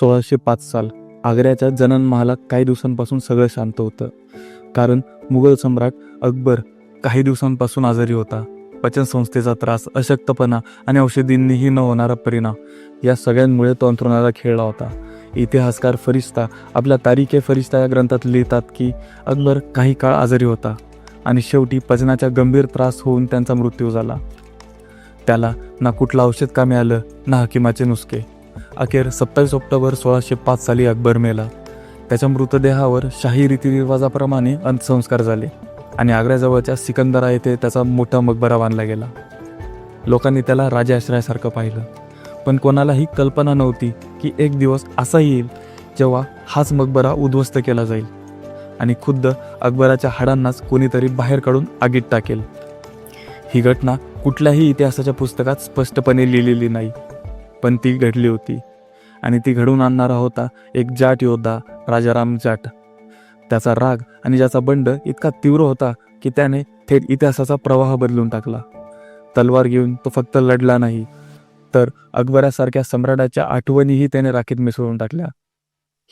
सोळाशे पाच साल आग्र्याच्या जनन महाला काही दिवसांपासून सगळं शांत होतं. कारण मुघल सम्राट अकबर काही दिवसांपासून आजारी होता. पचनसंस्थेचा त्रास अशक्तपणा आणि औषधींनीही न होणारा परिणाम या सगळ्यांमुळे तो अंतरुणाला खेळला होता. इतिहासकार फरिश्ता आपल्या तारीखे फरिश्ता या ग्रंथात लिहितात की अकबर काही काळ आजारी होता आणि शेवटी पचनाचा गंभीर त्रास होऊन त्यांचा मृत्यू झाला. त्याला ना कुठलं औषध का मिळालं ना हकिमाचे नुसके. अखेर सत्तावीस ऑक्टोबर सोळाशे पाच साली अकबर मेला. त्याच्या मृतदेहावर शाही रीतिरिवाजाप्रमाणे अंत्यसंस्कार झाले आणि आग्र्याजवळच्या सिकंदरा येथे त्याचा मोठा मकबरा बांधला गेला. लोकांनी त्याला राजाश्रयासारखं पाहिलं. पण कोणालाही कल्पना नव्हती की एक दिवस असा येईल जेव्हा हाच मकबरा उद्ध्वस्त केला जाईल आणि खुद्द अकबराच्या हाडांनाच कोणीतरी बाहेर काढून आगीत टाकेल. ही घटना कुठल्याही इतिहासाच्या पुस्तकात स्पष्टपणे लिहिलेली नाही. पण ती घडली होती. आणि ती घडवून आणणारा होता एक जाट योद्धा राजाराम जाट. त्याचा राग आणि ज्याचा बंड इतका तीव्र होता की त्याने थेट इतिहासाचा प्रवाह बदलून टाकला. तलवार घेऊन तो फक्त लढला नाही तर अकबरासारख्या सम्राटाच्या आठवणीही त्याने राखीत मिसळून टाकल्या.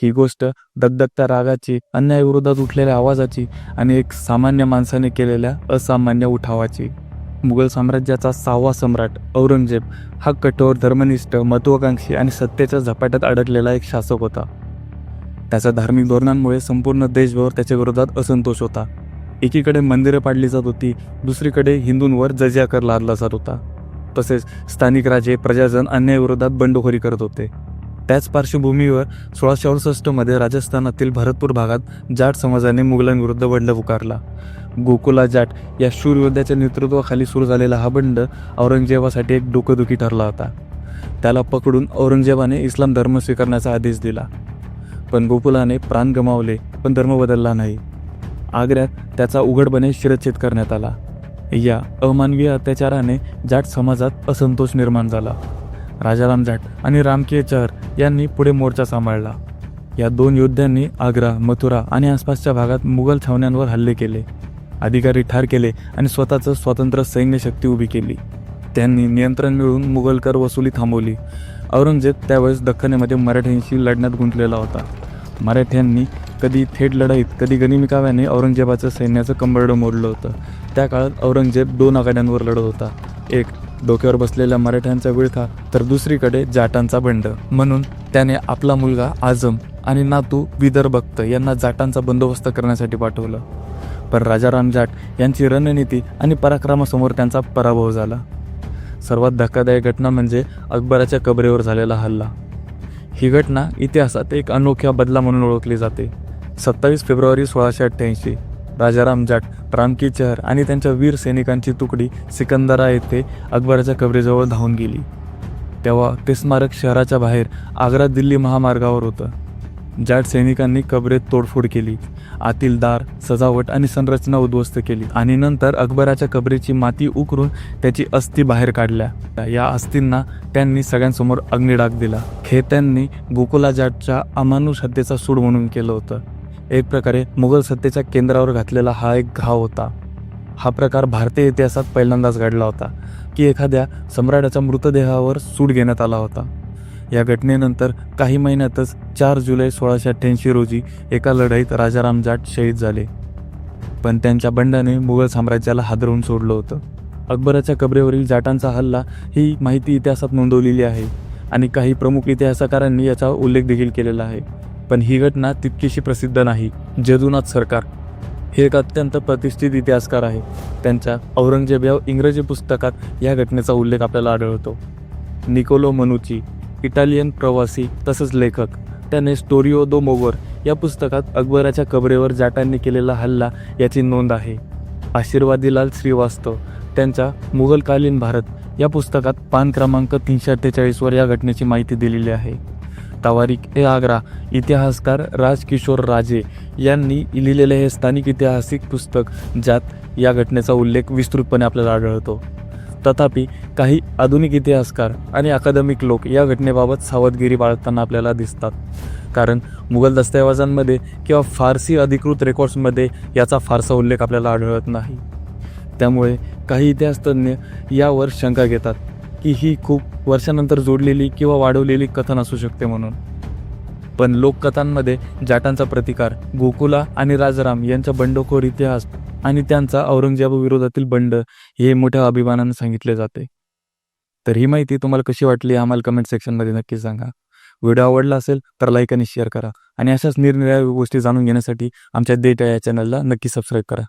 ही गोष्ट दगदगत्या रागाची अन्यायाविरोधात उठलेल्या आवाजाची आणि एक सामान्य माणसाने केलेल्या असामान्य उठावाची. मुघल साम्राज्याचा सहावा सम्राट औरंगजेब हा कठोर धर्मनिष्ठ महत्वाकांक्षी आणि सत्तेच्या झपाट्यात अडकलेला एक शासक होता. त्याच्या धार्मिक धोरणांमुळे संपूर्ण देशभर त्याच्या विरोधात असंतोष होता. एकीकडे मंदिरं पाडली जात होती दुसरीकडे हिंदूंवर जजिया कर लादला जात होता. तसेच स्थानिक राजे प्रजाजन अन्यायविरोधात बंडखोरी करत होते. त्याच पार्श्वभूमीवर सोळाशे अडुसष्टमध्ये राजस्थानातील भरतपूर भागात जाट समाजाने मुघलांविरुद्ध बंड पुकारला. गोकुला जाट या शूरयोद्ध्याच्या नेतृत्वाखाली सुरू झालेला हा बंड औरंगजेबासाठी एक डोकंदुखी ठरला होता. त्याला पकडून औरंगजेबाने इस्लाम धर्म स्वीकारण्याचा आदेश दिला. पण गोकुलाने प्राण गमावले पण धर्म बदलला नाही. आग्र्यात त्याचा उघडपणे शिरच्छेद करण्यात आला. या अमानवीय अत्याचाराने जाट समाजात असंतोष निर्माण झाला. राजाराम जाट आणि रामकीय चहर यांनी पुढे मोर्चा सांभाळला. या दोन योद्ध्यांनी आग्रा मथुरा आणि आसपासच्या भागात मुघल छावण्यांवर हल्ले केले. अधिकारी ठार केले आणि स्वतःचं स्वतंत्र सैन्य शक्ती उभी केली. त्यांनी नियंत्रण मिळवून मुघलकर वसुली थांबवली. औरंगजेब त्यावेळेस दख्खनेमध्ये मराठ्यांशी लढण्यात गुंतलेला होता. मराठ्यांनी कधी थेट लढाईत कधी गनिमिकाव्याने औरंगजेबाचं सैन्याचं कंबरडं मोडलं होतं. त्या काळात औरंगजेब दोन आघाड्यांवर लढत होता. एक डोक्यावर बसलेल्या मराठ्यांचा विळखा तर दुसरीकडे जाटांचा बंड. म्हणून त्याने आपला मुलगा आझम आणि नातू विदर्भक्त यांना जाटांचा बंदोबस्त करण्यासाठी पाठवलं. पण राजाराम जाट यांची रणनीती आणि पराक्रमासमोर त्यांचा पराभव झाला. सर्वात धक्कादायक घटना म्हणजे अकबराच्या कबरेवर झालेला हल्ला. ही घटना इतिहासात एक अनोख्या बदला म्हणून ओळखली जाते. सत्तावीस फेब्रुवारी सोळाशे अठ्ठ्याऐंशी राजाराम जाट रामकी चहर आणि त्यांच्या वीर सैनिकांची तुकडी सिकंदरा येथे अकबराच्या कबरेजवळ धावून गेली. तेव्हा ते स्मारक शहराच्या बाहेर आग्रा दिल्ली महामार्गावर होतं. जाट सैनिकांनी कबरेत तोडफोड केली आतील दार सजावट आणि संरचना उद्ध्वस्त केली आणि नंतर अकबराच्या कबरेची माती उकरून त्याची अस्थी बाहेर काढल्या. या अस्थींना त्यांनी सगळ्यांसमोर अग्निडाग दिला. हे त्यांनी गोकुला जाटच्या अमानुष हत्येचा सूड म्हणून केलं होतं. एक प्रकारे मुघल सत्तेच्या केंद्रावर घातलेला हा एक घाव होता. हा प्रकार भारतीय इतिहासात पहिल्यांदाच घडला होता की एखाद्या सम्राटाच्या मृतदेहावर सूड घेण्यात आला होता. या घटनेनंतर काही महिन्यातच चार जुलै सोळाशे अठ्ठ्याऐंशी रोजी एका लढाईत राजाराम जाट शहीद झाले. पण त्यांच्या बंडाने मुघल साम्राज्याला हादरवून सोडलं होतं. अकबराच्या कबरेवरील जाटांचा हल्ला ही माहिती इतिहासात नोंदवलेली आहे आणि काही प्रमुख इतिहासकारांनी याचा उल्लेख देखील केलेला आहे. पण ही घटना तितकीशी प्रसिद्ध नाही जदुनाथ सरकार. हे एक अत्यंत प्रतिष्ठित इतिहासकार आहे. त्यांच्या औरंगजेब या इंग्रजी पुस्तकात या घटनेचा उल्लेख आपल्याला आढळतो. निकोलो मनुची. इटालियन प्रवासी तसंच लेखक. त्याने स्टोरिओ दो मोवर या पुस्तकात अकबराच्या कबरेवर जाटांनी केलेला हल्ला याची नोंद आहे. आशीर्वादीलाल श्रीवास्तव त्यांच्या मुघलकालीन भारत या पुस्तकात पान क्रमांक तीनशे अठ्ठेचाळीसवर या घटनेची माहिती दिलेली आहे. तावारिक ए आग्रा इतिहासकार राजकिशोर राजे यांनी लिहिलेले हे स्थानिक ऐतिहासिक पुस्तक ज्यात या घटनेचा उल्लेख विस्तृतपणे आपल्याला आढळतो. तथापि काही आधुनिक इतिहासकार आणि अकादमिक लोक या घटनेबाबत सावधगिरी बाळगताना आपल्याला दिसतात. कारण मुघल दस्तऐवजांमध्ये किंवा फारसी अधिकृत रेकॉर्ड्समध्ये याचा फारसा उल्लेख आपल्याला आढळत नाही. त्यामुळे काही इतिहासतज्ञ यावर शंका घेतात की ही खूप वर्षानंतर जोडलेली किंवा वाढवलेली कथन असू शकते म्हणून. पण लोककथांमध्ये जाटांचा प्रतिकार गोकुला आणि राजाराम यांचा बंडखोर इतिहास आणि त्यांचा औरंगजेबाविरोधातील बंड हे मोठ्या अभिमानानं सांगितले जाते. तर ही माहिती तुम्हाला कशी वाटली आम्हाला कमेंट सेक्शनमध्ये नक्की सांगा. व्हिडिओ आवडला असेल तर लाईक आणि शेअर करा. आणि अशाच निरनिराळ्या गोष्टी जाणून घेण्यासाठी आमच्या डेटा या चॅनलला नक्की सबस्क्राईब करा.